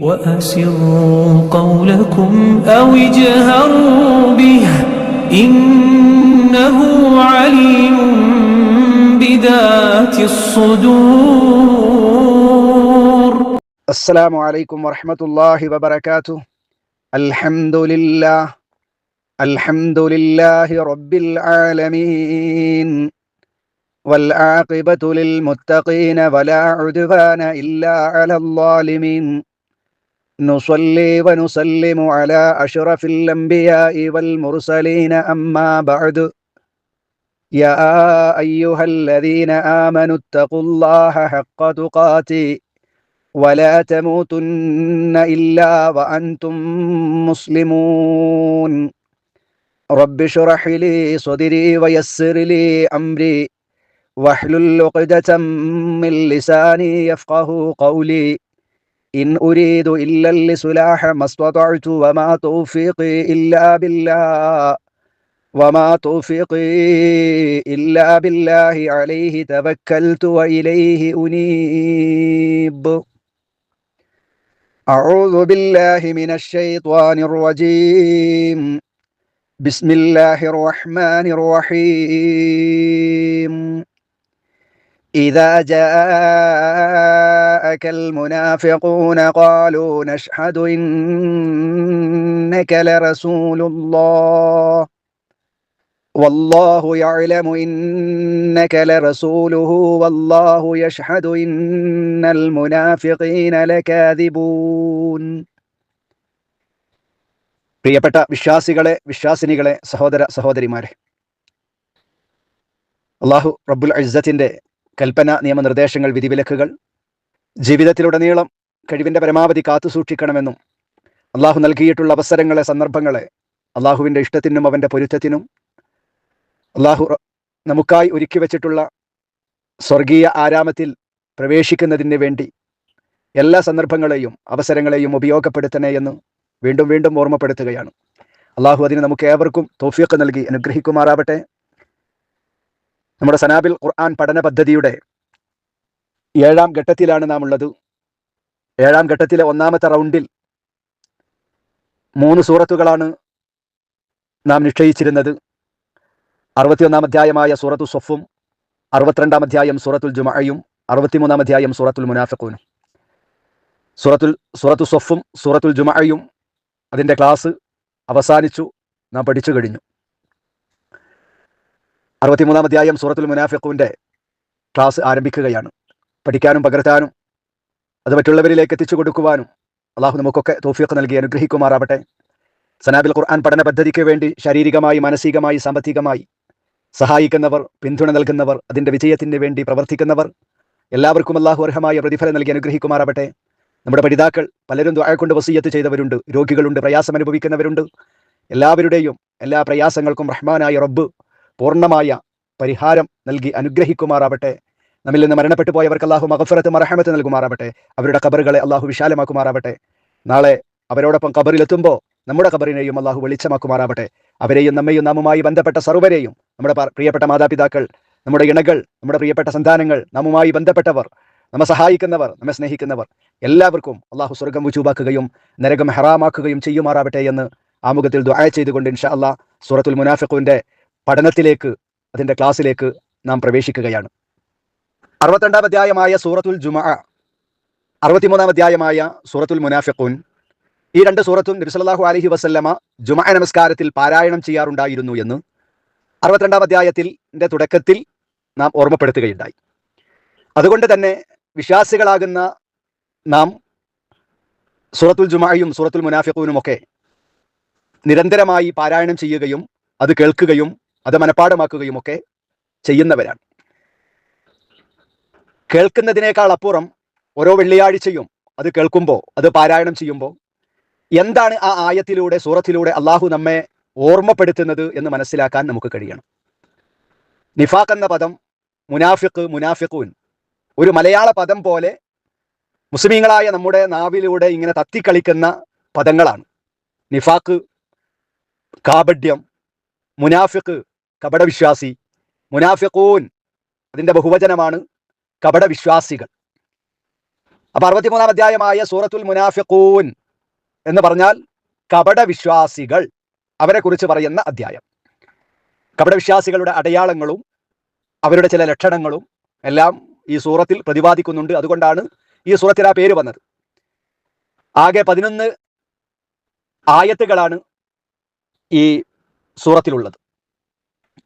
وأسروا قولكم أو اجهروا به إنه عليم بذات الصدور. السلام عليكم ورحمة الله وبركاته. الحمد لله. الحمد لله رب العالمين. والعاقبة للمتقين ولا عدوان إلا على الظالمين. نصلي ونسلم على أشرف الأنبياء والمرسلين. أما بعد يا أيها الذين آمنوا اتقوا الله حق تقاته ولا تموتن إلا وأنتم مسلمون. رب اشرح لي صدري ويسر لي أمري. واحلل عقدة من لساني يفقه قولي. إن أريد إلا الإصلاح ما استطعت وما توفيقي إلا بالله. وما توفيقي إلا بالله عليه توكلت وإليه أنيب. أعوذ بالله من الشيطان الرجيم. بسم الله الرحمن الرحيم. إذا جاءك المنافقون قالوا نشهد إنك لرسول الله والله يعلم إنك لرسوله والله يشهد إن المنافقين لكاذبون പ്രിയപ്പെട്ട വിശ്വാസികളെ വിശ്വാസിനികളെ സഹോദര സഹോദരിമാരെ അള്ളാഹു റബ്ബുൽ ഇസ്സത്തിന്റെ കൽപ്പന നിയമനിർദ്ദേശങ്ങൾ വിധിവിലക്കുകൾ ജീവിതത്തിലുടനീളം കഴിവിന്റെ പരമാവധി കാത്തുസൂക്ഷിക്കണമെന്നും അള്ളാഹു നൽകിയിട്ടുള്ള അവസരങ്ങളെ സന്ദർഭങ്ങളെ അള്ളാഹുവിന്റെ ഇഷ്ടത്തിനും അവന്റെ പൊരുത്തത്തിനും അള്ളാഹു നമുക്കായി ഒരുക്കി വച്ചിട്ടുള്ള സ്വർഗീയ ആരാമത്തിൽ പ്രവേശിക്കുന്നതിന് വേണ്ടി എല്ലാ സന്ദർഭങ്ങളെയും അവസരങ്ങളെയും ഉപയോഗപ്പെടുത്തണേ എന്ന് വീണ്ടും വീണ്ടും ഓർമ്മപ്പെടുത്തുകയാണ്. അള്ളാഹു അതിന് നമുക്ക് ഏവർക്കും തോഫിയൊക്കെ നൽകി അനുഗ്രഹിക്കുമാറാവട്ടെ. നമ്മുടെ സനാബിൽ ഖുർആൻ പഠന പദ്ധതിയുടെ ഏഴാം ഘട്ടത്തിലാണ് നാം ഉള്ളത് ഏഴാം ഘട്ടത്തിലെ ഒന്നാമത്തെ റൗണ്ടിൽ മൂന്ന് സൂറത്തുകളാണ് നാം നിശ്ചയിച്ചിരുന്നത്. അറുപത്തിയൊന്നാം അധ്യായമായ സൂറത്തു സൊഫും അറുപത്തിരണ്ടാം അധ്യായം സൂറത്തുൽ ജുമയും അറുപത്തിമൂന്നാം അധ്യായം സൂറത്തുൽ മുനാഫിഖൂനും. സൂറത്തുൽ സൂറത്തു സൊഫും സൂറത്തുൽ ജുമയും അതിന്റെ ക്ലാസ് അവസാനിച്ചു നാം പഠിച്ചു കഴിഞ്ഞു. അറുപത്തിമൂന്നാം അധ്യായം സൂറത്തുൽ മുനാഫിഖുവിന്റെ ക്ലാസ് ആരംഭിക്കുകയാണ്. പഠിക്കാനും പകർത്താനും അത് മറ്റുള്ളവരിലേക്ക് എത്തിച്ചു കൊടുക്കുവാനും അള്ളാഹു നമുക്കൊക്കെ തോഫിയൊക്കെ നൽകി അനുഗ്രഹിക്കുമാറാവട്ടെ. സനാബിൽ ഖുർആൻ പഠന പദ്ധതിക്ക് വേണ്ടി ശാരീരികമായി മാനസികമായി സാമ്പത്തികമായി സഹായിക്കുന്നവർ പിന്തുണ നൽകുന്നവർ അതിന്റെ വിജയത്തിന് വേണ്ടി പ്രവർത്തിക്കുന്നവർ എല്ലാവർക്കും അള്ളാഹു അർഹമായ പ്രതിഫലം നൽകി അനുഗ്രഹിക്കുമാറാവട്ടെ. നമ്മുടെ പഠിതാക്കൾ പലരും ദ്വായക്കൊണ്ട് വസീയത്ത് ചെയ്തവരുണ്ട് രോഗികളുണ്ട് പ്രയാസം അനുഭവിക്കുന്നവരുണ്ട്. എല്ലാവരുടെയും എല്ലാ പ്രയാസങ്ങൾക്കും റഹ്മാനായ റബ്ബ് പൂർണമായ പരിഹാരം നൽകി അനുഗ്രഹിക്കുമാറാവട്ടെ. നമ്മിൽ നിന്ന് മരണപ്പെട്ടു പോയവർക്ക് അള്ളാഹു മഹഫറത്ത് മറഹമത്ത് നൽകുമാറാവട്ടെ. അവരുടെ കബറുകളെ അള്ളാഹു വിശാലമാക്കുമാറാവട്ടെ. നാളെ അവരോടൊപ്പം കബറിലെത്തുമ്പോൾ നമ്മുടെ കബറിനെയും അള്ളാഹു വെളിച്ചമാക്കുമാറാവട്ടെ. അവരെയും നമ്മയും നാമുമായി ബന്ധപ്പെട്ട സർവരെയും നമ്മുടെ പ്രിയപ്പെട്ട മാതാപിതാക്കൾ നമ്മുടെ ഇണകൾ നമ്മുടെ പ്രിയപ്പെട്ട സന്താനങ്ങൾ നമ്മുമായി ബന്ധപ്പെട്ടവർ നമ്മെ സഹായിക്കുന്നവർ നമ്മെ സ്നേഹിക്കുന്നവർ എല്ലാവർക്കും അള്ളാഹു സ്വർഗം വിചൂബാക്കുകയും നരകം ഹറാമാക്കുകയും ചെയ്യുമാറാവട്ടെ എന്ന് ആമുഖത്തിൽ ദുആ ചെയ്തുകൊണ്ട് ഇൻഷാ അള്ളാഹ് സൂറത്തുൽ മുനാഫിഖുവിന്റെ പഠനത്തിലേക്ക് അതിന്റെ ക്ലാസ്സിലേക്ക് നാം പ്രവേശിക്കുകയാണ്. അറുപത്തിരണ്ടാം അധ്യായമായ സൂറത്തുൽ ജുമ അറുപത്തിമൂന്നാം അധ്യായമായ സൂറത്തുൽ മുനാഫിഖുൻ ഈ രണ്ട് സൂറത്തും നബിസല്ലാഹു അലഹി വസല്ലമ ജുമ നമസ്കാരത്തിൽ പാരായണം ചെയ്യാറുണ്ടായിരുന്നു എന്ന് അറുപത്തിരണ്ടാം അധ്യായത്തിന്റെ തുടക്കത്തിൽ നാം ഓർമ്മപ്പെടുത്തുകയുണ്ടായി. അതുകൊണ്ട് തന്നെ വിശ്വാസികളാകുന്ന നാം സൂറത്തുൽ ജുമായും സൂറത്തുൽ മുനാഫിഖൂനും ഒക്കെ നിരന്തരമായി പാരായണം ചെയ്യുകയും അത് കേൾക്കുകയും അത് മനഃപ്പാടമാക്കുകയും ഒക്കെ ചെയ്യുന്നവരാണ്. കേൾക്കുന്നതിനേക്കാൾ അപ്പുറം ഓരോ വെള്ളിയാഴ്ചയും അത് കേൾക്കുമ്പോൾ അത് പാരായണം ചെയ്യുമ്പോൾ എന്താണ് ആ ആയത്തിലൂടെ സൂറത്തിലൂടെ അള്ളാഹു നമ്മെ ഓർമ്മപ്പെടുത്തുന്നത് എന്ന് മനസ്സിലാക്കാൻ നമുക്ക് കഴിയണം. നിഫാഖ് എന്ന പദം മുനാഫിഖ് മുനാഫിഖൂൻ. ഒരു മലയാള പദം പോലെ മുസ്ലിങ്ങളായ നമ്മുടെ നാവിലൂടെ ഇങ്ങനെ തത്തിക്കളിക്കുന്ന പദങ്ങളാണ്. നിഫാക്ക് കാപഡ്യം മുനാഫിഖ് കപടവിശ്വാസി മുനാഫിഖൂൻ. അതിന്റെ ബഹുവചനമാണ് കപടവിശ്വാസികൾ. അപ്പൊ അറുപത്തിമൂന്നാം അധ്യായമായ സൂറത്തുൽ മുനാഫിഖൂൻ എന്ന് പറഞ്ഞാൽ കപടവിശ്വാസികൾ അവരെ കുറിച്ച് പറയുന്ന അധ്യായം. കപടവിശ്വാസികളുടെ അടയാളങ്ങളും അവരുടെ ചില ലക്ഷണങ്ങളും എല്ലാം ഈ സൂറത്തിൽ പ്രതിപാദിക്കുന്നുണ്ട്. അതുകൊണ്ടാണ് ഈ സൂറത്തിൽ ആ പേര് വന്നത്. ആകെ പതിനൊന്ന് ആയത്തുകളാണ് ഈ സൂറത്തിലുള്ളത്.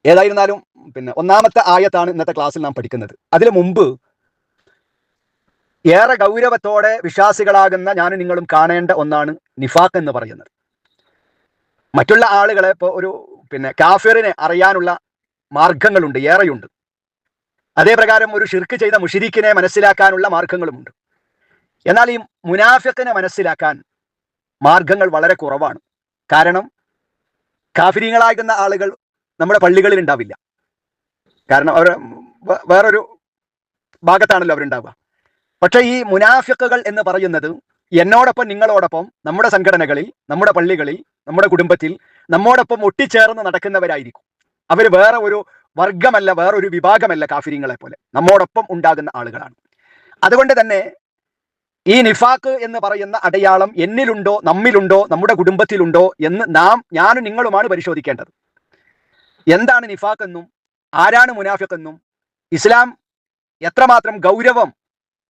ഏതായിരുന്നാലും പിന്നെ ഒന്നാമത്തെ ആയത്താണ് ഇന്നത്തെ ക്ലാസ്സിൽ നാം പഠിക്കുന്നത്. അതിനു മുമ്പ് ഏറെ ഗൗരവത്തോടെ വിശ്വാസികളാകുന്ന ഞാനും നിങ്ങളും കാണേണ്ട ഒന്നാണ് നിഫാഖ് എന്ന് പറയുന്നത്. മറ്റുള്ള ആളുകളെ ഇപ്പോൾ ഒരു പിന്നെ കാഫിറിനെ അറിയാനുള്ള മാർഗങ്ങളുണ്ട് ഏറെയുണ്ട്. അതേപ്രകാരം ഒരു ഷിർക്ക് ചെയ്ത മുഷിരിക്കിനെ മനസ്സിലാക്കാനുള്ള മാർഗങ്ങളുമുണ്ട്. എന്നാൽ ഈ മുനാഫിക്കിനെ മനസ്സിലാക്കാൻ മാർഗങ്ങൾ വളരെ കുറവാണ്. കാരണം കാഫിരിങ്ങളാകുന്ന ആളുകൾ നമ്മുടെ പള്ളികളിൽ ഉണ്ടാവില്ല. കാരണം അവർ വേറൊരു ഭാഗത്താണല്ലോ അവരുണ്ടാവുക. പക്ഷെ ഈ മുനാഫിക്കുകൾ എന്ന് പറയുന്നത് എന്നോടൊപ്പം നിങ്ങളോടൊപ്പം നമ്മുടെ സംഘടനകളിൽ നമ്മുടെ പള്ളികളിൽ നമ്മുടെ കുടുംബത്തിൽ നമ്മോടൊപ്പം ഒട്ടിച്ചേർന്ന് നടക്കുന്നവരായിരിക്കും. അവർ വേറെ ഒരു വർഗമല്ല വേറൊരു വിഭാഗമല്ല കാഫിരിങ്ങളെ പോലെ. നമ്മോടൊപ്പം ഉണ്ടാകുന്ന ആളുകളാണ്. അതുകൊണ്ട് തന്നെ ഈ നിഫാക്ക് എന്ന് പറയുന്ന അടയാളം എന്നിലുണ്ടോ നമ്മിലുണ്ടോ നമ്മുടെ കുടുംബത്തിലുണ്ടോ എന്ന് നാം ഞാനും നിങ്ങളുമാണ് പരിശോധിക്കേണ്ടത്. എന്താണ് നിഫാഖെന്നും ആരാണ് മുനാഫിക്കെന്നും ഇസ്ലാം എത്രമാത്രം ഗൗരവം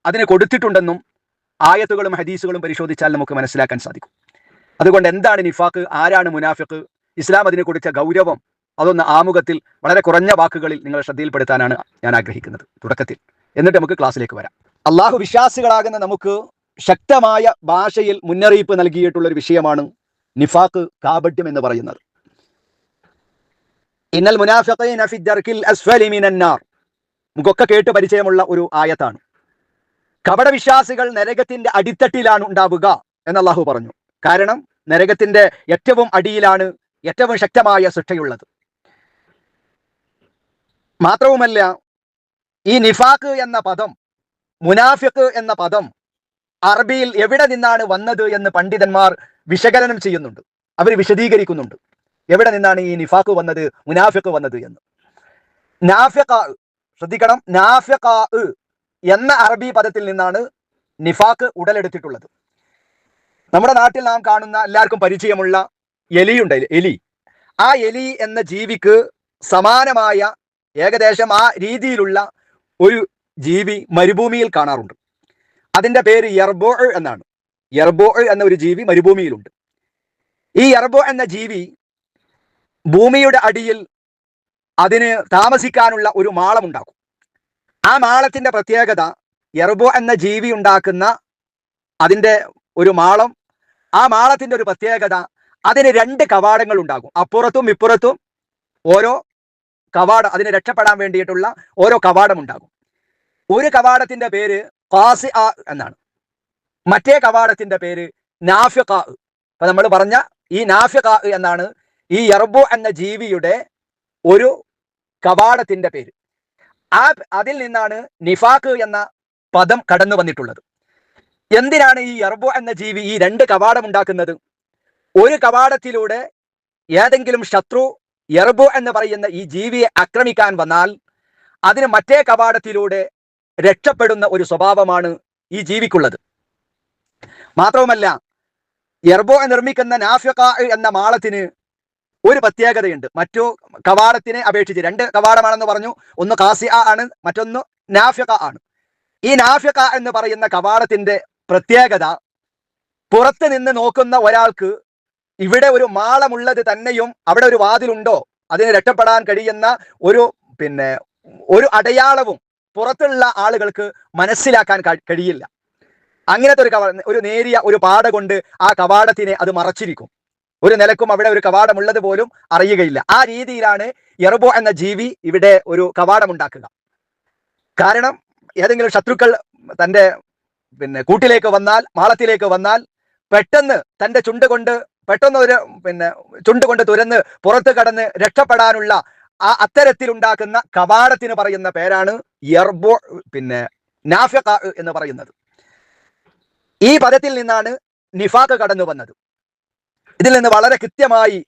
അതിന് കൊടുത്തിട്ടുണ്ടെന്നും ആയത്തുകളും ഹദീസുകളും പരിശോധിച്ചാൽ നമുക്ക് മനസ്സിലാക്കാൻ സാധിക്കും. അതുകൊണ്ട് എന്താണ് നിഫാഖ് ആരാണ് മുനാഫിഖ് ഇസ്ലാം അതിനെ കൊടുത്ത ഗൗരവം അതൊന്ന് ആമുഖത്തിൽ വളരെ കുറഞ്ഞ വാക്കുകളിൽ നിങ്ങൾ ശ്രദ്ധയിൽപ്പെടുത്താനാണ് ഞാൻ ആഗ്രഹിക്കുന്നത്. തുടക്കത്തിൽ. എന്നിട്ട് നമുക്ക് ക്ലാസ്സിലേക്ക് വരാം. അള്ളാഹു വിശ്വാസികളാകുന്ന നമുക്ക് ശക്തമായ ഭാഷയിൽ മുന്നറിയിപ്പ് നൽകിയിട്ടുള്ള ഒരു വിഷയമാണ് നിഫാക്ക് കാപട്യം എന്ന് പറയുന്നത്. ഇന്നൽ മുനാഫിഖീന ഫി ദർക്കിൽ അസ്ഫലി മിനന്നാർ കേട്ട് പരിചയമുള്ള ഒരു ആയത്താണ്. കപട വിശ്വാസികൾ നരകത്തിന്റെ അടിത്തട്ടിലാണ് ഉണ്ടാവുക എന്ന് അള്ളാഹു പറഞ്ഞു. കാരണം നരകത്തിന്റെ ഏറ്റവും അടിയിലാണ് ഏറ്റവും ശക്തമായ ശിക്ഷയുള്ളത് മാത്രവുമല്ല ഈ നിഫാഖ് എന്ന പദം മുനാഫിഖ് എന്ന പദം അറബിയിൽ എവിടെ നിന്നാണ് വന്നത് എന്ന് പണ്ഡിതന്മാർ വിശകലനം ചെയ്യുന്നുണ്ട്. അവർ വിശദീകരിക്കുന്നുണ്ട്. എവിടെ നിന്നാണ് ഈ നിഫാക്ക് വന്നത്? മുനാഫിക്ക് വന്നത് എന്ന്. ശ്രദ്ധിക്കണം. എന്ന അറബി പദത്തിൽ നിന്നാണ് നിഫാക്ക് ഉടലെടുത്തിട്ടുള്ളത്. നമ്മുടെ നാട്ടിൽ നാം കാണുന്ന എല്ലാവർക്കും പരിചയമുള്ള എലിയുണ്ട് എലി. ആ എലി എന്ന ജീവിക്ക് സമാനമായ ഏകദേശം ആ രീതിയിലുള്ള ഒരു ജീവി മരുഭൂമിയിൽ കാണാറുണ്ട്. അതിന്റെ പേര് യർബോ എന്നാണ്. യർബോ എന്ന ഒരു ജീവി മരുഭൂമിയിലുണ്ട്. ഈ യർബോ എന്ന ജീവി ഭൂമിയുടെ അടിയിൽ അതിന് താമസിക്കാനുള്ള ഒരു മാളമുണ്ടാക്കും. ആ മാളത്തിന്റെ പ്രത്യേകത യർബോ എന്ന ജീവി ഉണ്ടാക്കുന്ന അതിന്റെ ഒരു മാളം ആ മാളത്തിന്റെ ഒരു പ്രത്യേകത അതിന് രണ്ട് കവാടങ്ങൾ ഉണ്ടാകും. അപ്പുറത്തും ഇപ്പുറത്തും ഓരോ കവാടം അതിന് രക്ഷപ്പെടാൻ വേണ്ടിയിട്ടുള്ള ഓരോ കവാടം ഉണ്ടാകും. ഒരു കവാടത്തിന്റെ പേര് ഖാസി എന്നാണ്. മറ്റേ കവാടത്തിന്റെ പേര് നാഫിഖ. അപ്പൊ നമ്മൾ പറഞ്ഞ ഈ നാഫിഖ എന്നാണ് ഈ യർബു എന്ന ജീവിയുടെ ഒരു കവാടത്തിന്റെ പേര്. ആ അതിൽ നിന്നാണ് നിഫാഖ് എന്ന പദം കടന്നു വന്നിട്ടുള്ളത്. എന്തിനാണ് ഈ യർബു എന്ന ജീവി ഈ രണ്ട് കവാടം ഉണ്ടാക്കുന്നത്? ഒരു കവാടത്തിലൂടെ ഏതെങ്കിലും ശത്രു യർബു എന്ന് പറയുന്ന ഈ ജീവിയെ ആക്രമിക്കാൻ വന്നാൽ അതിന് മറ്റേ കവാടത്തിലൂടെ രക്ഷപ്പെടുന്ന ഒരു സ്വഭാവമാണ് ഈ ജീവിക്കുള്ളത്. മാത്രവുമല്ല യർബോ നിർമ്മിക്കുന്ന നാഫിക എന്ന മാളത്തിന് ഒരു പ്രത്യേകതയുണ്ട്. മറ്റു കവാടത്തിനെ അപേക്ഷിച്ച് രണ്ട് കവാടമാണെന്ന് പറഞ്ഞു. ഒന്ന് കാസിയ ആണ് മറ്റൊന്ന് നാഫ്യക ആണ്. ഈ നാഫ്യക എന്ന് പറയുന്ന കവാടത്തിന്റെ പ്രത്യേകത പുറത്ത് നിന്ന് നോക്കുന്ന ഒരാൾക്ക് ഇവിടെ ഒരു മാളമുള്ളത് തന്നെയും അവിടെ ഒരു വാതിലുണ്ടോ? അതിന് രക്ഷപ്പെടാൻ കഴിയുന്ന ഒരു പിന്നെ ഒരു അടയാളവും പുറത്തുള്ള ആളുകൾക്ക് മനസ്സിലാക്കാൻ കഴിയില്ല. അങ്ങനത്തെ ഒരു കവാട ഒരു നേരിയ ഒരു പാട കൊണ്ട് ആ കവാടത്തിനെ അത് മറച്ചിരിക്കും. ഒരു നിലക്കും അവിടെ ഒരു കവാടമുള്ളത് പോലും അറിയുകയില്ല. ആ രീതിയിലാണ് എറബോ എന്ന ജീവി ഇവിടെ ഒരു കവാടം ഉണ്ടാക്കുക. കാരണം ഏതെങ്കിലും ശത്രുക്കൾ തന്റെ പിന്നെ കൂട്ടിലേക്ക് വന്നാൽ മാളത്തിലേക്ക് വന്നാൽ പെട്ടെന്ന് തന്റെ ചുണ്ട് കൊണ്ട് പെട്ടെന്ന് ഒരു പിന്നെ ചുണ്ട് കൊണ്ട് തുരന്ന് പുറത്ത് കടന്ന് രക്ഷപ്പെടാനുള്ള ആ അത്തരത്തിലുണ്ടാക്കുന്ന കവാടത്തിന് പറയുന്ന പേരാണ് എർബോ പിന്നെ നാഫ എന്ന് പറയുന്നത്. ഈ പദത്തിൽ നിന്നാണ് നിഫാഖ് കടന്നു വന്നത് ഇതിൽ നിന്ന് വളരെ കൃത്യമായി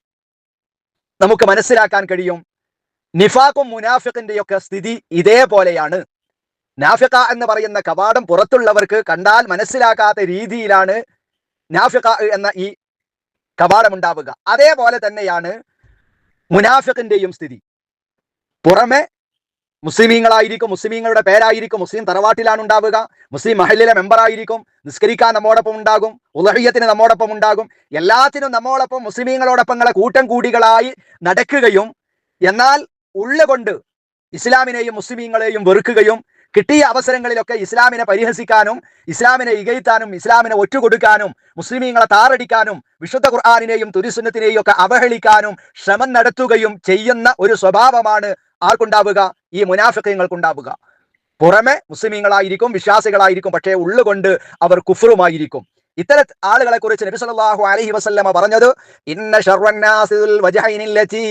നമുക്ക് മനസ്സിലാക്കാൻ കഴിയും. നിഫാഖും മുനാഫിഖിന്റെയൊക്കെ സ്ഥിതി ഇതേപോലെയാണ്. നാഫിക എന്ന് പറയുന്ന കവാടം പുറത്തുള്ളവർക്ക് കണ്ടാൽ മനസ്സിലാക്കാത്ത രീതിയിലാണ് നാഫിക എന്ന ഈ കവാടം ഉണ്ടാവുക. അതേപോലെ തന്നെയാണ് മുനാഫിഖിന്റെയും സ്ഥിതി. പുറമെ മുസ്ലിമീങ്ങളായിരിക്കും മുസ്ലിമീങ്ങളുടെ പേരായിരിക്കും മുസ്ലിം തറവാട്ടിലാണ് ഉണ്ടാവുക മുസ്ലിം മഹലിലെ മെമ്പറായിരിക്കും നിസ്കരിക്കാൻ നമ്മോടൊപ്പം ഉണ്ടാകും ഉലഹിയത്തിന് നമ്മോടൊപ്പം ഉണ്ടാകും എല്ലാത്തിനും നമ്മോടൊപ്പം മുസ്ലിമീങ്ങളോടൊപ്പങ്ങളെ കൂട്ടം കൂടികളായി നടക്കുകയും എന്നാൽ ഉള്ളുകൊണ്ട് ഇസ്ലാമിനെയും മുസ്ലിമീങ്ങളെയും വെറുക്കുകയും കിട്ടിയ അവസരങ്ങളിലൊക്കെ ഇസ്ലാമിനെ പരിഹസിക്കാനും ഇസ്ലാമിനെ ഇകയത്താനും ഇസ്ലാമിനെ ഒറ്റുകൊടുക്കാനും മുസ്ലിമീങ്ങളെ താറടിക്കാനും വിശുദ്ധ ഖുർആാനിനെയും തുരിസുന്നത്തിനെയും ഒക്കെ അവഹേളിക്കാനും ശ്രമം നടത്തുകയും ചെയ്യുന്ന ഒരു സ്വഭാവമാണ് ആർക്കുണ്ടാവുക ഈ മുനാഫിക്കങ്ങൾക്കുണ്ടാവുക പുറമെ മുസ്ലിമീങ്ങളായിരിക്കും വിശ്വാസികളായിരിക്കും പക്ഷേ ഉള്ളുകൊണ്ട് അവർ കുഫറുമായിരിക്കും ഇത്തര ആളുകളെ കുറിച്ച് നബി സല്ലല്ലാഹു അലൈഹി വസല്ലമ പറഞ്ഞത് ഇന്ന ശർവന്നാസിൽ വജഹൈനില്ലതി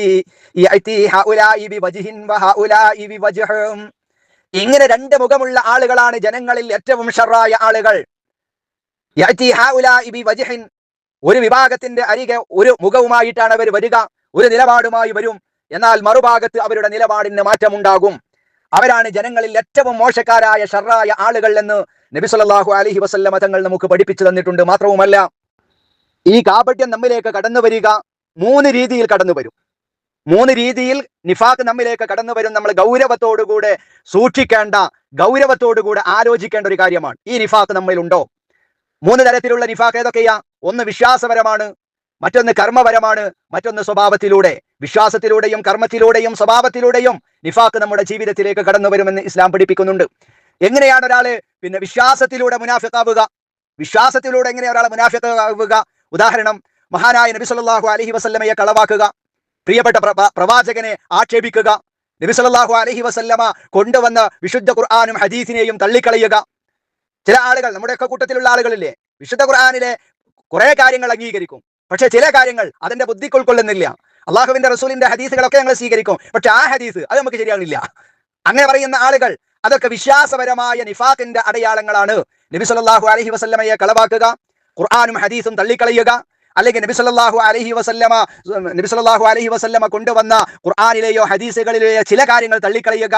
യഅതി വജഹിൻ ബിവജ്ഹിൻ ബി ബിവജ്ഹും. ഇങ്ങനെ രണ്ട് മുഖമുള്ള ആളുകളാണ് ജനങ്ങളിൽ ഏറ്റവും ഷറായ ആളുകൾ. യഅതി ബി ബിവജ്ഹിൻ ഒരു വിഭാഗത്തിന്റെ അരികെ ഒരു മുഖവുമായിട്ടാണ് അവർ വരിക ഒരു നിലപാടുമായി വരും. എന്നാൽ മറുഭാഗത്ത് അവരുടെ നിലപാടിന് മാറ്റമുണ്ടാകും. അവരാണ് ജനങ്ങളിൽ ഏറ്റവും മോശക്കാരായ ഷർറായ ആളുകൾ എന്ന് നബി സല്ലല്ലാഹു അലൈഹി വസല്ലമ തങ്ങൾ നമുക്ക് പഠിപ്പിച്ചു തന്നിട്ടുണ്ട്. മാത്രവുമല്ല ഈ കാപട്യം നമ്മിലേക്ക് കടന്നു വരിക മൂന്ന് രീതിയിൽ കടന്നു വരും. മൂന്ന് രീതിയിൽ നിഫാഖ് നമ്മിലേക്ക് കടന്നു വരും. നമ്മൾ ഗൗരവത്തോടുകൂടെ സൂക്ഷിക്കേണ്ട ഗൗരവത്തോടുകൂടെ ആലോചിക്കേണ്ട ഒരു കാര്യമാണ്. ഈ നിഫാഖ് നമ്മിലുണ്ടോ? മൂന്ന് തരത്തിലുള്ള നിഫാഖ് ഏതൊക്കെയാ? ഒന്ന് വിശ്വാസപരമാണ് മറ്റൊന്ന് കർമ്മപരമാണ് മറ്റൊന്ന് സ്വഭാവത്തിലൂടെ വിശ്വാസത്തിലൂടെയും കർമ്മത്തിലൂടെയും സ്വഭാവത്തിലൂടെയും നിഫാക്ക് നമ്മുടെ ജീവിതത്തിലേക്ക് കടന്നു വരുമെന്ന് ഇസ്ലാം പഠിപ്പിക്കുന്നുണ്ട്. എങ്ങനെയാണ് ഒരാൾ പിന്നെ വിശ്വാസത്തിലൂടെ മുനാഫിക്കാവുക? വിശ്വാസത്തിലൂടെ എങ്ങനെ ഒരാൾ മുനാഫിക്കാവുക? ഉദാഹരണം മഹാനായ നബി സല്ലല്ലാഹു അലൈഹി വസല്ലമയെ കളവാക്കുക പ്രിയപ്പെട്ട പ്രവാചകനെ ആക്ഷേപിക്കുക നബി സല്ലല്ലാഹു അലൈഹി വസല്ലമ കൊണ്ടുവന്ന വിശുദ്ധ ഖുർആാനും ഹദീസിനെയും തള്ളിക്കളയുക. ചില ആളുകൾ നമ്മുടെയൊക്കെ കൂട്ടത്തിലുള്ള ആളുകളില്ലേ വിശുദ്ധ ഖുർആാനിലെ കുറെ കാര്യങ്ങൾ അംഗീകരിക്കും. പക്ഷെ ചില കാര്യങ്ങൾ അതിന്റെ ബുദ്ധിക്ക് ഉൾക്കൊള്ളുന്നില്ല അള്ളാഹുവിന്റെ റസൂലിന്റെ ഹദീസുകളൊക്കെ ഞങ്ങൾ സ്വീകരിക്കും. പക്ഷെ ആ ഹദീസ് അത് നമുക്ക് ശരിയാവുന്നില്ല അങ്ങനെ പറയുന്ന ആളുകൾ അതൊക്കെ വിശ്വാസപരമായ നിഫാഖിന്റെ അടയാളങ്ങളാണ്. നബി സല്ലാഹു അലഹി വസല്ലമയെ കളവാക്കുക ഖുർആാനും ഹദീസും തള്ളിക്കളയുക അല്ലെങ്കിൽ നബി സല്ലല്ലാഹു അലൈഹി വസല്ലമ നബി സല്ലല്ലാഹു അലൈഹി വസല്ലമ കൊണ്ടുവന്ന ഖുർആാനിലെയോ ഹദീസുകളിലെയോ ചില കാര്യങ്ങൾ തള്ളിക്കളയുക.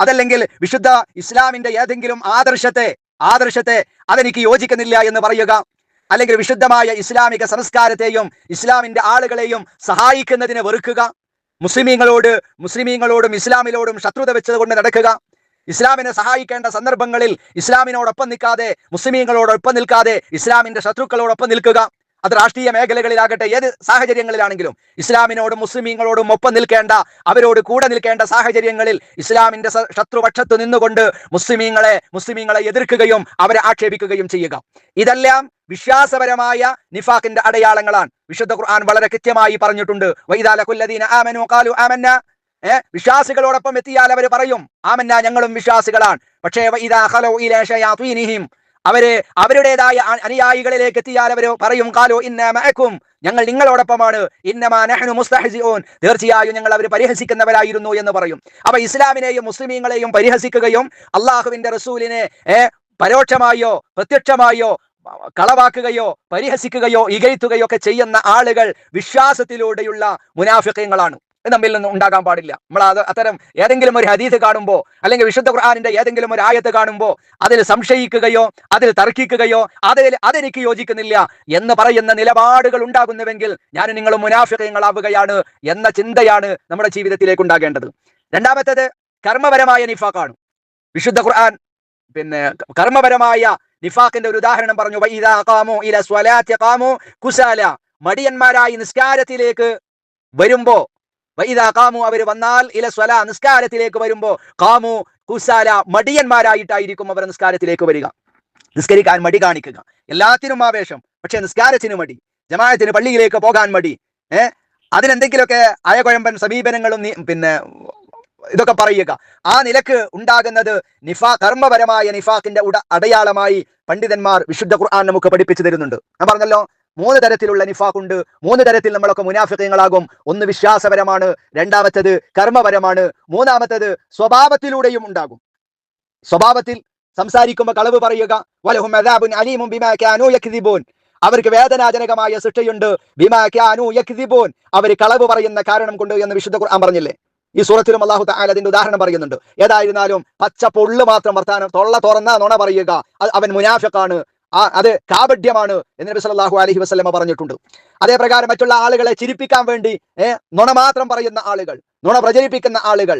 അതല്ലെങ്കിൽ വിശുദ്ധ ഇസ്ലാമിന്റെ ഏതെങ്കിലും ആദർശത്തെ ആദർശത്തെ അതെനിക്ക് യോജിക്കുന്നില്ല എന്ന് പറയുക. അല്ലെങ്കിൽ വിശുദ്ധമായ ഇസ്ലാമിക സംസ്കാരത്തെയും ഇസ്ലാമിന്റെ ആളുകളെയും സഹായിക്കുന്നതിനെ വെറുക്കുക. മുസ്ലിമീങ്ങളോട് മുസ്ലിമീങ്ങളോടും ഇസ്ലാമിലോടും ശത്രുത വെച്ചതുകൊണ്ട് നടക്കുക. ഇസ്ലാമിനെ സഹായിക്കേണ്ട സന്ദർഭങ്ങളിൽ ഇസ്ലാമിനോടൊപ്പം നിൽക്കാതെ മുസ്ലിമീങ്ങളോടൊപ്പം നിൽക്കാതെ ഇസ്ലാമിന്റെ ശത്രുക്കളോടൊപ്പം നിൽക്കുക. അത് രാഷ്ട്രീയ മേഖലകളിലാകട്ടെ ഏത് സാഹചര്യങ്ങളിലാണെങ്കിലും ഇസ്ലാമിനോടും മുസ്ലിമീങ്ങളോടും ഒപ്പം നിൽക്കേണ്ട അവരോട് കൂടെ നിൽക്കേണ്ട സാഹചര്യങ്ങളിൽ ഇസ്ലാമിന്റെ ശത്രുപക്ഷത്ത് നിന്നുകൊണ്ട് മുസ്ലിമീങ്ങളെ മുസ്ലിമീങ്ങളെ എതിർക്കുകയും അവരെ ആക്ഷേപിക്കുകയും ചെയ്യുക. ഇതെല്ലാം വിശ്വാസപരമായ നിഫാഖിന്റെ അടയാളങ്ങളാണ്. വിശുദ്ധ ഖുർആൻ വളരെ കൃത്യമായി പറഞ്ഞിട്ടുണ്ട്. വൈദാല കുല്ലദീന ആമനു ഖാലു ആമന്ന. ഏർ വിശ്വാസികളോടൊപ്പം എത്തിയാൽ അവർ പറയും ആമന്ന ഞങ്ങളും വിശ്വാസികളാണ്. പക്ഷേ ഇതാ ഹലോ ഇലേഷയാ ശയാത്വീനിഹിം അവർ അവരുടേതായ അനുയായികളിലേക്ക് എത്തിയാൽ അവർ പറയും കാലോ ഇന്ന മഅക്കും. ഞങ്ങൾ നിങ്ങളോടൊപ്പമാണ്. ഇന്നമാ നഹ്നു മുസ്തഹ്സിഊൻ. തീർച്ചയായും ഞങ്ങൾ അവർ പരിഹസിക്കുന്നവരായിരുന്നു എന്ന് പറയും. അപ്പൊ ഇസ്ലാമിനെയും മുസ്ലിമീങ്ങളെയും പരിഹസിക്കുകയും അള്ളാഹുവിന്റെ റസൂലിനെ പരോക്ഷമായോ പ്രത്യക്ഷമായോ കളവാക്കുകയോ പരിഹസിക്കുകയോ ഇകഴ്ത്തുകയോ ഒക്കെ ചെയ്യുന്ന ആളുകൾ വിശ്വാസത്തിലൂടെയുള്ള മുനാഫിക്കങ്ങളാണ് നമ്മിൽ നിന്ന് ഉണ്ടാകാൻ പാടില്ല. നമ്മൾ അത് അത്തരം ഏതെങ്കിലും ഒരു ഹദീസ് കാണുമ്പോൾ അല്ലെങ്കിൽ വിശുദ്ധ ഖുർആാനിന്റെ ഏതെങ്കിലും ഒരു ആയത്ത് കാണുമ്പോൾ അതിൽ സംശയിക്കുകയോ അതിൽ തർക്കിക്കുകയോ അതിൽ അതെനിക്ക് യോജിക്കുന്നില്ല എന്ന് പറയുന്ന നിലപാടുകൾ ഉണ്ടാകുന്നുവെങ്കിൽ ഞാൻ നിങ്ങൾ മുനാഫിക്കങ്ങളാവുകയാണ് എന്ന ചിന്തയാണ് നമ്മുടെ ജീവിതത്തിലേക്ക് ഉണ്ടാകേണ്ടത്. രണ്ടാമത്തേത് കർമ്മപരമായ നിഫാഖാണ്. വിശുദ്ധ ഖുർആൻ പിന്നെ കർമ്മപരമായ നിഫാഖിന്റെ ഒരു ഉദാഹരണം പറഞ്ഞു. മടിയന്മാരായി നിസ്കാരത്തിലേക്ക് വരുമ്പോ കാമു അവർ വന്നാൽ ഇല സ്വല നിസ്കാരത്തിലേക്ക് വരുമ്പോ കാമു കുസാല മടിയന്മാരായിട്ടായിരിക്കും അവർ നിസ്കാരത്തിലേക്ക് വരിക. നിസ്കരിക്കാൻ മടി കാണിക്കുക. എല്ലാത്തിനും ആവേശം പക്ഷെ നിസ്കാരത്തിന് മടി. ജമായത്തിന് പള്ളിയിലേക്ക് പോകാൻ മടി. ഏഹ് അതിനെന്തെങ്കിലുമൊക്കെ അയകുഴമ്പൻ സമീപനങ്ങളും പിന്നെ ഇതൊക്കെ പറയുക. ആ നിലയ്ക്ക് ഉണ്ടാകുന്നത് നിഫാ കർമ്മപരമായ നിഫാക്കിന്റെ ഉട അടയാളമായി പണ്ഡിതന്മാർ വിശുദ്ധ ഖുർആൻ നമുക്ക് പഠിപ്പിച്ചു തരുന്നുണ്ട്. ഞാൻ പറഞ്ഞല്ലോ മൂന്ന് തരത്തിലുള്ള നിഫാഖുണ്ട്. മൂന്ന് തരത്തിൽ നമ്മളൊക്കെ മുനാഫിക്കങ്ങളാകും ഒന്ന് വിശ്വാസപരമാണ് രണ്ടാമത്തത് കർമ്മപരമാണ് മൂന്നാമത്തത് സ്വഭാവത്തിലൂടെയും ഉണ്ടാകും. സ്വഭാവത്തിൽ സംസാരിക്കുമ്പോൾ കളവ് പറയുക വലഹും അവർക്ക് വേദനാജനകമായ ശിക്ഷയുണ്ട് അവർ കളവ് പറയുന്ന കാരണം കൊണ്ട് എന്ന് വിശുദ്ധ ഖുർആൻ പറഞ്ഞില്ലേ? ഈ സൂറത്തിലും അള്ളാഹു താല അതിന്റെ ഉദാഹരണം പറയുന്നുണ്ട്. ഏതായിരുന്നാലും പച്ച പൊള്ളു മാത്രം വർത്താനം തൊള്ള തുറന്ന നുണ പറയുക. അവൻ മുനാഫിക്കാണ് ആ അത് കാപഢ്യമാണ് എന്ന് നബി സല്ലല്ലാഹു അലൈഹി വസല്ലമ പറഞ്ഞിട്ടുണ്ട്. അതേപ്രകാരം മറ്റുള്ള ആളുകളെ ചിരിപ്പിക്കാൻ വേണ്ടി നുണ മാത്രം പറയുന്ന ആളുകൾ നുണ പ്രചരിപ്പിക്കുന്ന ആളുകൾ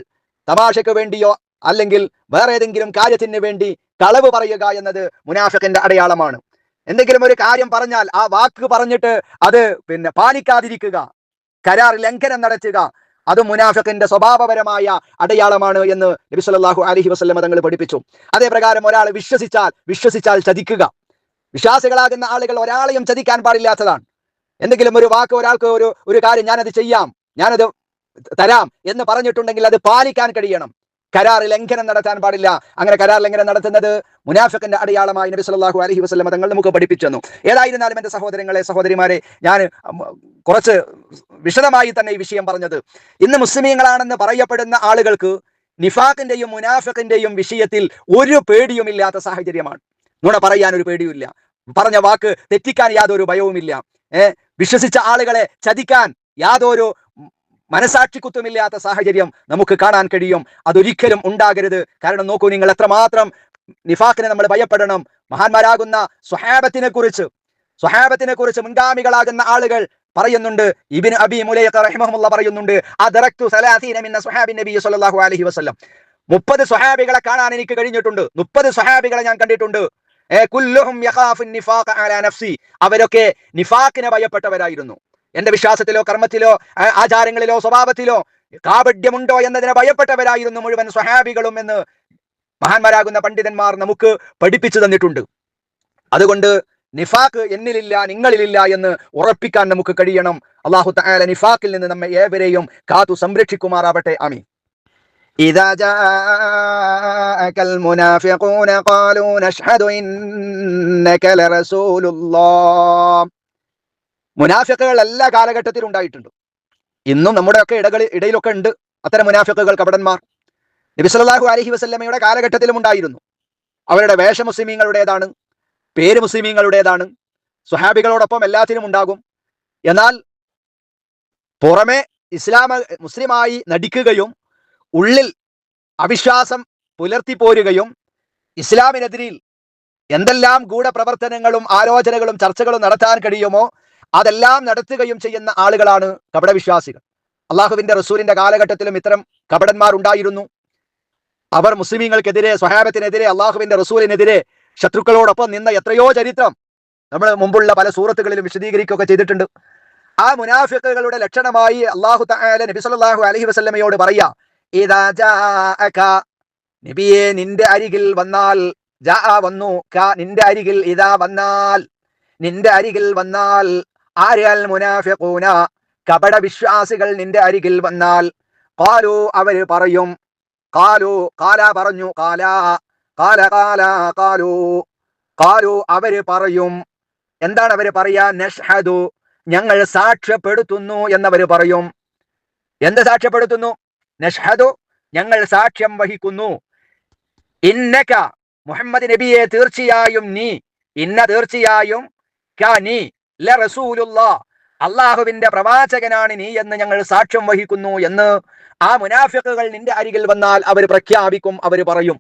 തമാശയ്ക്ക് വേണ്ടിയോ അല്ലെങ്കിൽ വേറെ ഏതെങ്കിലും കാര്യത്തിന് വേണ്ടി കളവ് പറയുക എന്നത് മുനാഫിക്കിന്റെ അടയാളമാണ്. എന്തെങ്കിലും ഒരു കാര്യം പറഞ്ഞാൽ ആ വാക്ക് പറഞ്ഞിട്ട് അത് പിന്നെ പാലിക്കാതിരിക്കുക കരാർ ലംഘനം നടത്തുക അത് മുനാഫിക്കിന്റെ സ്വഭാവപരമായ അടയാളമാണ് എന്ന് നബി സല്ലല്ലാഹു അലൈഹി വസല്ലമ തങ്ങൾ പഠിപ്പിച്ചു. അതേപ്രകാരം ഒരാൾ വിശ്വസിച്ചാൽ വിശ്വസിച്ചാൽ ചതിക്കുക. വിശ്വാസികളാകുന്ന ആളുകൾ ഒരാളെയും ചതിക്കാൻ പാടില്ലാത്തതാണ്. എന്തെങ്കിലും ഒരു വാക്ക് ഒരാൾക്ക് ഒരു ഒരു കാര്യം ഞാനത് ചെയ്യാം ഞാനത് തരാം എന്ന് പറഞ്ഞിട്ടുണ്ടെങ്കിൽ അത് പാലിക്കാൻ കഴിയണം. കരാർ ലംഘനം നടത്താൻ പാടില്ല. അങ്ങനെ കരാർ ലംഘനം നടത്തുന്നത് മുനാഫിക്കിന്റെ അടയാളമായി നബി സല്ലല്ലാഹു അലൈഹി വസല്ലമ തങ്ങൾ നമുക്ക് പഠിപ്പിച്ചെന്നു. ഏതായിരുന്നാലും എന്റെ സഹോദരങ്ങളെ സഹോദരിമാരെ ഞാൻ കുറച്ച് വിശദമായി തന്നെ ഈ വിഷയം പറഞ്ഞത്. ഇന്ന് മുസ്ലിമീങ്ങളാണെന്ന് പറയപ്പെടുന്ന ആളുകൾക്ക് നിഫാഖിന്റെയും മുനാഫിക്കിന്റെയും വിഷയത്തിൽ ഒരു പേടിയുമില്ലാത്ത സാഹചര്യമാണ്. നുണ പറയാൻ ഒരു പേടിയുമില്ല. പറഞ്ഞ വാക്ക് തെറ്റിക്കാൻ യാതൊരു ഭയവുമില്ല. ഏ? വിശ്വസിച്ച ആളുകളെ ചതിക്കാൻ യാതൊരു മനസാക്ഷിക്കുത്തുമില്ലാത്ത സാഹചര്യം നമുക്ക് കാണാൻ കഴിയും. അതൊരിക്കലും ഉണ്ടാകരുത്. കാരണം നോക്കൂ നിങ്ങൾ എത്രമാത്രം നിഫാഖിനെ നമ്മൾ ഭയപ്പെടണം. മഹാന്മാരാകുന്ന സ്വഹാബത്തിനെ കുറിച്ച് സ്വഹാബത്തിനെ കുറിച്ച് മുൻഗാമികളാകുന്ന ആളുകൾ പറയുന്നുണ്ട്. ഇബിൻ അബി മുലയത്ത് റഹിമഹുല്ല പറയുന്നുണ്ട് സല്ലല്ലാഹു അലൈഹി വസല്ലം. മുപ്പത് സ്വഹാബികളെ കാണാൻ എനിക്ക് കഴിഞ്ഞിട്ടുണ്ട്. മുപ്പത് സ്വഹാബികളെ ഞാൻ കണ്ടിട്ടുണ്ട്. അവരൊക്കെ നിഫാക്കിനെ ഭയപ്പെട്ടവരായിരുന്നു. എന്റെ വിശ്വാസത്തിലോ കർമ്മത്തിലോ ആചാരങ്ങളിലോ സ്വഭാവത്തിലോ കാപഡ്യമുണ്ടോ എന്നതിനെ ഭയപ്പെട്ടവരായിരുന്നു മുഴുവൻ സ്വഹാബികളും എന്ന് മഹാന്മാരാകുന്ന പണ്ഡിതന്മാർ നമുക്ക് പഠിപ്പിച്ചു തന്നിട്ടുണ്ട്. അതുകൊണ്ട് നിഫാക്ക് എന്നിലില്ല നിങ്ങളിലില്ല എന്ന് ഉറപ്പിക്കാൻ നമുക്ക് കഴിയണം. അള്ളാഹു തആല നിഫാഖിൽ നിന്ന് നമ്മെ ഏവരെയും കാത്തു സംരക്ഷിക്കുമാറാവട്ടെ. ആമീൻ. إذا جاءك المنافقون قالوا نشهد إنك لرسول الله മുനാഫിക്കുകൾ എല്ലാ കാലഘട്ടത്തിലും ഉണ്ടായിട്ടുണ്ട് ഇന്നും നമ്മുടെയൊക്കെ ഇടകളിൽ ഇടയിലൊക്കെ ഉണ്ട് അത്തരം മുനാഫിക്കുകൾ കപടന്മാർ നബി സല്ലല്ലാഹു അലൈഹി വസല്ലമയുടെ കാലഘട്ടത്തിലും ഉണ്ടായിരുന്നു അവരുടെ വേഷ മുസ്ലിമീങ്ങളുടേതാണ് പേര് മുസ്ലിമീങ്ങളുടേതാണ് സ്വഹാബികളോടൊപ്പം എല്ലാത്തിനും ഉണ്ടാകും എന്നാൽ പുറമെ ഇസ്ലാമ മുസ്ലിമായി നടിക്കുകയും ഉള്ളിൽ അവിശ്വാസം പുലർത്തിപ്പോരുകയും ഇസ്ലാമിനെതിരിൽ എന്തെല്ലാം ഗൂഢപ്രവർത്തനങ്ങളും ആലോചനകളും ചർച്ചകളും നടത്താൻ കഴിയുമോ അതെല്ലാം നടത്തുകയും ചെയ്യുന്ന ആളുകളാണ് കപടവിശ്വാസികൾ. അള്ളാഹുവിന്റെ റസൂലിന്റെ കാലഘട്ടത്തിലും ഇത്തരം കപടന്മാർ ഉണ്ടായിരുന്നു. അവർ മുസ്ലിമീങ്ങൾക്കെതിരെ സ്വഹാബത്തിനെതിരെ അള്ളാഹുവിന്റെ റസൂലിനെതിരെ ശത്രുക്കളോടൊപ്പം നിന്ന എത്രയോ ചരിത്രം നമ്മൾ മുമ്പുള്ള പല സൂറത്തുകളിലും വിശദീകരിക്കുകയൊക്കെ ചെയ്തിട്ടുണ്ട്. ആ മുനാഫിക്കുകളുടെ ലക്ഷണമായി അള്ളാഹു നബി അലൈഹി വസല്ലമയോട് പറയാ നബിയെ നിന്റെ അരികിൽ വന്നാൽ ജാ വന്നു. ക നിന്റെ അരികിൽ ഇതാ വന്നാൽ. നിന്റെ അരികിൽ വന്നാൽ ആരൽ മുനാഫിഖൂന? കപട വിശ്വാസികൾ നിന്റെ അരികിൽ വന്നാൽ. കാലു അവർ പറയും കാലു കാല പറഞ്ഞു കാല കാല കാല കാലു കാലു അവർ പറയും എന്താണ് അവർ പറയാ? നഷ്ഹദു ഞങ്ങൾ സാക്ഷ്യപ്പെടുത്തുന്നു എന്നവര് പറയും. എന്ത് സാക്ഷ്യപ്പെടുത്തുന്നു? നഷ്ഹദു ഞങ്ങൾ സാക്ഷ്യം വഹിക്കുന്നു. ഇന്നക മുഹമ്മദ് നബിയെ തീർച്ചയായും നീ ഇന്ന തീർച്ചയായും നീ അള്ളാഹുവിന്റെ പ്രവാചകനാണ് നീ എന്ന് ഞങ്ങൾ സാക്ഷ്യം വഹിക്കുന്നു എന്ന് ആ മുനാഫിക്കുകൾ നിന്റെ അരികിൽ വന്നാൽ അവർ പ്രഖ്യാപിക്കും അവർ പറയും.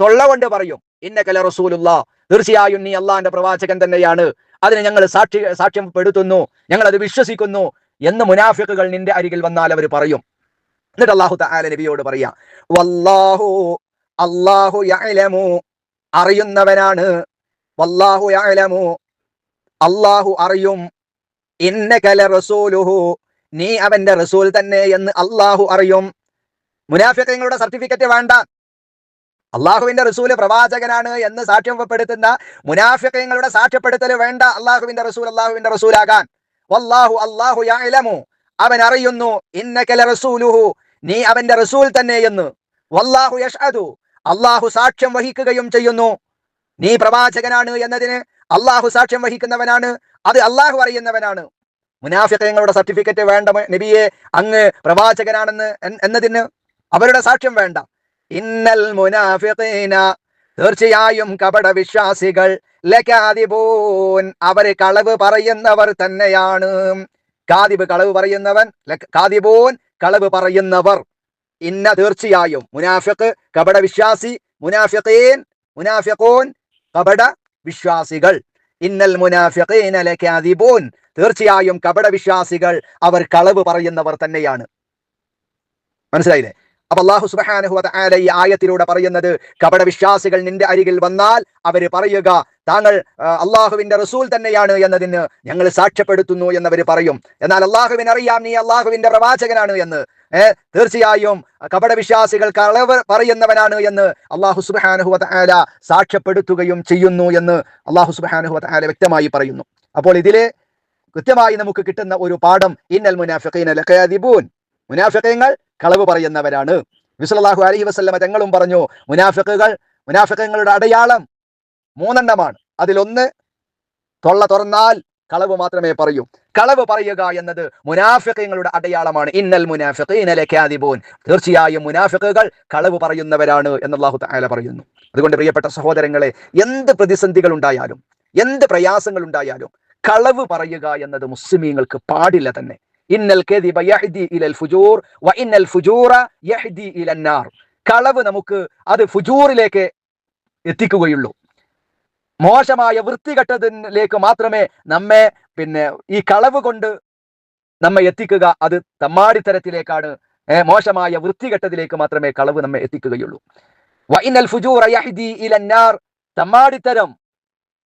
തൊള്ള കൊണ്ട് പറയും ഇന്നകല റസൂലുള്ള തീർച്ചയായും നീ അള്ളാഹിന്റെ പ്രവാചകൻ തന്നെയാണ്. അതിന് ഞങ്ങൾ സാക്ഷി സാക്ഷ്യപ്പെടുത്തുന്നു ഞങ്ങൾ അത് വിശ്വസിക്കുന്നു എന്ന് മുനാഫിക്കുകൾ നിന്റെ അരികിൽ വന്നാൽ അവർ പറയും. എന്നിട്ട് അള്ളാഹു താല നബിയോട് പറയാ വല്ലാഹു അള്ളാഹു യഅലമു അറിയുന്നവനാണ്. വല്ലാഹു യഅലമു അള്ളാഹു അറിയും. ഇന്നകല റസൂലുഹു നീ അവന്റെ റസൂൽ തന്നെ എന്ന് അള്ളാഹു അറിയും. മുനാഫിക്കങ്ങളുടെ സർട്ടിഫിക്കറ്റ് വേണ്ട. അള്ളാഹുവിന്റെ റസൂൽ പ്രവാചകനാണ് എന്ന് സാക്ഷ്യപ്പെടുത്തുന്ന മുനാഫിക്കങ്ങളുടെ സാക്ഷ്യപ്പെടുത്തൽ വേണ്ട. അള്ളാഹുവിന്റെ റസൂൽ അള്ളാഹുവിന്റെ റസൂലാകാൻ. വല്ലാഹു അല്ലാഹു യഅലമു അവൻ അറിയുന്നു. ഇന്നകല റസൂലുഹു നീ അവന്റെ റസൂൽ തന്നെ എന്ന്. വല്ലാഹു യഷ്ഹദു അള്ളാഹു സാക്ഷ്യം വഹിക്കുകയും ചെയ്യുന്നു. നീ പ്രവാചകനാണ് എന്നതിന് അള്ളാഹു സാക്ഷ്യം വഹിക്കുന്നവനാണ്. അത് അള്ളാഹു അറിയുന്നവനാണ്. മുനാഫിക്കങ്ങളുടെ സർട്ടിഫിക്കറ്റ് വേണ്ട നബിയെ അങ്ങ് പ്രവാചകനാണെന്ന് എന്നതിന് അവരുടെ സാക്ഷ്യം വേണ്ട. ഇന്നൽ മുനാഫിഖീന തീർച്ചയായും കപട വിശ്വാസികൾ അവർ കളവ് പറയുന്നവർ തന്നെയാണ്. കാതിബ് കളവ് പറയുന്നവൻ കാദിബൂൻ കളവ് പറയുന്നവർ. ഇന്ന തീർച്ചയായും. മുനാഫിഖ് കപട വിശ്വാസി മുനാഫിഖീൻ മുനാഫിക്കോൻ കപട വിശ്വാസികൾ ഇന്നൽ മുനാഫിഖീന തീർച്ചയായും കപട വിശ്വാസികൾ അവർ കളവ് പറയുന്നവർ തന്നെയാണ്. മനസ്സിലായില്ലേ? അപ്പൊ അള്ളാഹു സുബ്ഹാനഹു വ ഈ ആയത്തിലൂടെ പറയുന്നത് കപട വിശ്വാസികൾ നിന്റെ അരികിൽ വന്നാൽ അവർ പറയുക താങ്കൾ അള്ളാഹുവിന്റെ റസൂൽ തന്നെയാണ് എന്നതിന് ഞങ്ങൾ സാക്ഷ്യപ്പെടുത്തുന്നു എന്നവർ പറയും. എന്നാൽ അള്ളാഹുവിന് അറിയാം നീ അള്ളാഹുവിന്റെ പ്രവാചകനാണ് എന്ന്. ഏഹ് തീർച്ചയായും കപട വിശ്വാസികൾക്ക് അളവ് പറയുന്നവനാണ് എന്ന് അള്ളാഹു സുബ്ഹാനഹു ആല സാക്ഷ്യപ്പെടുത്തുകയും ചെയ്യുന്നു എന്ന് അള്ളാഹു സുബ്ഹാനഹു ആല വ്യക്തമായി പറയുന്നു. അപ്പോൾ ഇതിലെ കൃത്യമായി നമുക്ക് കിട്ടുന്ന ഒരു പാഠം ഇന്നൽ മുനാഫിഖീൻ മുനാഫിഖീങ്ങൾ കളവ് പറയുന്നവരാണ്. വിസലാഹു അലൈഹി വസല്ലമ തങ്ങളും പറഞ്ഞു മുനാഫിക്കുകൾ മുനാഫിക്കങ്ങളുടെ അടയാളം മൂന്നെണ്ണമാണ്. അതിലൊന്ന് തൊള്ള തുറന്നാൽ കളവ് മാത്രമേ പറയൂ. കളവ് പറയുക എന്നത് മുനാഫിക്കങ്ങളുടെ അടയാളമാണ്. ഇന്നൽ മുനാഫിഖീന ലകാദിബൂൻ. തീർച്ചയായും മുനാഫിക്കുകൾ കളവ് പറയുന്നവരാണ് എന്നുള്ളാഹു തആല പറയുന്നു. അതുകൊണ്ട് പ്രിയപ്പെട്ട സഹോദരങ്ങളെ എന്ത് പ്രതിസന്ധികൾ ഉണ്ടായാലും എന്ത് പ്രയാസങ്ങൾ ഉണ്ടായാലും കളവ് പറയുക എന്നത് മുസ്ലിമീങ്ങൾക്ക് പാടില്ല തന്നെ. ഇന്നൽ ഇലൽ ഫുജൂർ വ ഇന്നൽ ഫുജൂറ ഇലന്നാർ കളവ് നമുക്ക് അത് ഫുജൂറിലേക്ക് എത്തിക്കുകയുള്ളൂ. മോശമായ വൃത്തികെട്ടതിലേക്ക് മാത്രമേ നമ്മെ പിന്നെ ഈ കളവ് കൊണ്ട് നമ്മെ എത്തിക്കുക അത് തമ്മാടിത്തരത്തിലേക്കാണ് മോശമായ വൃത്തികെട്ടതിലേക്ക് മാത്രമേ കളവ് നമ്മെ എത്തിക്കുകയുള്ളൂ. വ ഇന്നൽ ഫുജൂറ യഹ്ദി ഇലൻ നാർ തമ്മാടിത്തരം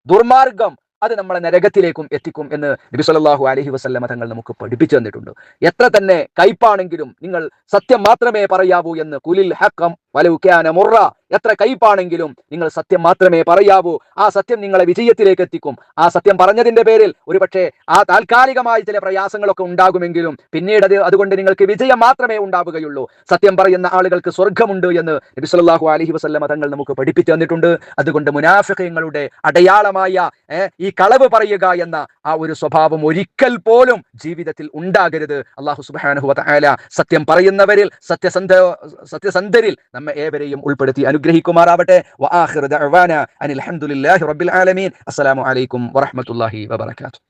ദുർമാർഗം അത് നമ്മളെ നരകത്തിലേക്കും എത്തിക്കും എന്ന് നബി സല്ലല്ലാഹു അലൈഹി വസല്ലമ തങ്ങൾ നമുക്ക് പഠിപ്പിച്ചു തന്നിട്ടുണ്ട്. എത്ര തന്നെ കയ്പാണെങ്കിലും നിങ്ങൾ സത്യം മാത്രമേ പറയാവൂ എന്ന് കുലിൽ ഹക്കം വലൗ കാന മുറ. എത്ര കയ്പാണെങ്കിലും നിങ്ങൾ സത്യം മാത്രമേ പറയാവൂ. ആ സത്യം നിങ്ങളെ വിജയത്തിലേക്ക് എത്തിക്കും ആ സത്യം പറഞ്ഞതിന്റെ പേരിൽ ഒരുപക്ഷെ ആ താൽക്കാലികമായ ചില പ്രയാസങ്ങളൊക്കെ ഉണ്ടാകുമെങ്കിലും പിന്നീട് അത് അതുകൊണ്ട് നിങ്ങൾക്ക് വിജയം മാത്രമേ ഉണ്ടാവുകയുള്ളൂ. സത്യം പറയുന്ന ആളുകൾക്ക് സ്വർഗമുണ്ട് എന്ന് നബിസ്വല്ലാഹു അലഹി വസല്ലമ തങ്ങൾ നമുക്ക് പഠിപ്പിച്ചു തന്നിട്ടുണ്ട്. അതുകൊണ്ട് മുനാഫിഹങ്ങളുടെ അടയാളമായ ഈ കളവ് പറയുക എന്ന ആ ഒരു സ്വഭാവം ഒരിക്കൽ പോലും ജീവിതത്തിൽ ഉണ്ടാകരുത്. അള്ളാഹു സുബാനുഹുല സത്യം പറയുന്നവരിൽ സത്യസന്ധ സത്യസന്ധരിൽ നമ്മെ ഏവരെയും ഉൾപ്പെടുത്തി അനുഗ്രഹിക്കുമാറാവട്ടെ. വ വാഹമത്തല്ലാഹി വാത്തു അനിൽ